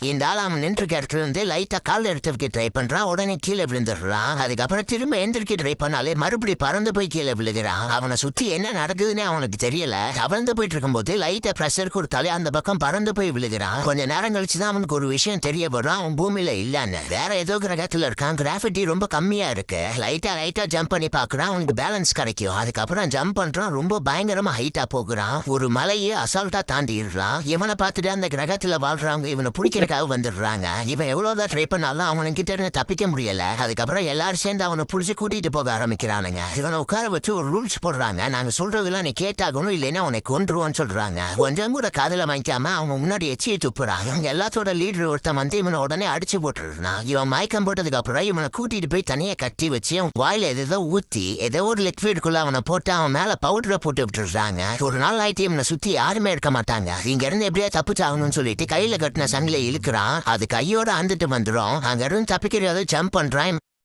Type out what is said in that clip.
இந்த ஆள் அவன் நின்றுக்க இடத்துல இருந்து லைட்டாக கால் எடுத்து வைக்க ட்ரை பண்ணுறான் உடனே கீழே விழுந்துடுறான் அதுக்கப்புறம் திரும்ப எந்திரிக்க ட்ரை பண்ணாலே மறுபடி பறந்து போய் கீழே விழுகிறான் அவனை சுற்றி என்ன நடக்குதுன்னு அவனுக்கு தெரியல. கவர்ந்து போயிட்டு இருக்கும்போது லைட்டாக ப்ரெஷர் கொடுத்தாலே அந்த பக்கம் பறந்து போய் விழுகிறான் கொஞ்ச நேரம் கழிச்சு தான் அவனுக்கு ஒரு விஷயம் தெரிய வரும். அவன் பூமியில் இல்லைன்னு. வேற ஏதோ கிரகத்தில் இருக்கான். கிராஃபிட்டி ரொம்ப கம்மியாக இருக்கு. லைட்டாக லைட்டாக ஜம்ப் பண்ணி பார்க்குறான். அவனுக்கு பேலன்ஸ் கிடைக்கும். அதுக்கப்புறம் ஜம்ப் பண்ணுறான் ரொம்ப பயங்கரமாக ஹைட்டாக போகிறான். ஒரு மலையை அசால்ட்டாக தாண்டிடுறான். இவனை பார்த்துட்டு அந்த கிரகத்தில் வாழ்கிறவங்க இவனை பிடிக்கிற பிடிக்கிறதுக்காக வந்துடுறாங்க. இவன் எவ்வளவுதான் ட்ரை பண்ணாலும் அவனுக்கு இருந்து தப்பிக்க முடியல. அதுக்கப்புறம் எல்லாரும் சேர்ந்து அவனை புடிச்சு கூட்டிட்டு போக ஆரம்பிக்கிறானுங்க. இவனை உட்கார வச்சு ஒரு ரூல்ஸ் போடுறாங்க. நாங்க சொல்றதெல்லாம் நீ கேட்டாகணும் இல்லைன்னா உன்னை கொன்றுவோன்னு சொல்றாங்க. கொஞ்சம் கூட காதுல வாங்கிக்காம அவங்க முன்னாடி எச்சியை துப்புறாங்க. இவங்க எல்லாத்தோட லீடர் ஒருத்தன் வந்து இவனை உடனே அடிச்சு போட்டுருந்தான் இவன் மயக்கம் போட்டதுக்கு அப்புறம் இவனை கூட்டிட்டு போய் தனியாக கட்டி வச்சு அவன் வாயில எதோ ஊற்றி ஏதோ ஒரு லிக்விடுக்குள்ள அவனை போட்டு அவன் மேல பவுடரை போட்டு விட்டுறாங்க ஒரு நாள் ஆயிட்டு இவனை சுற்றி யாருமே இருக்க மாட்டாங்க. இங்க இருந்து எப்படியா தப்பிச்சாகணும்னு சொல்லிட்டு கையில கட்டின சங்கில இருக்கிறான். அது கையோட அந்துட்டு வந்துடும் அங்க இருந்து தப்பிக்கிறத ஜம்ப் பண்றான்.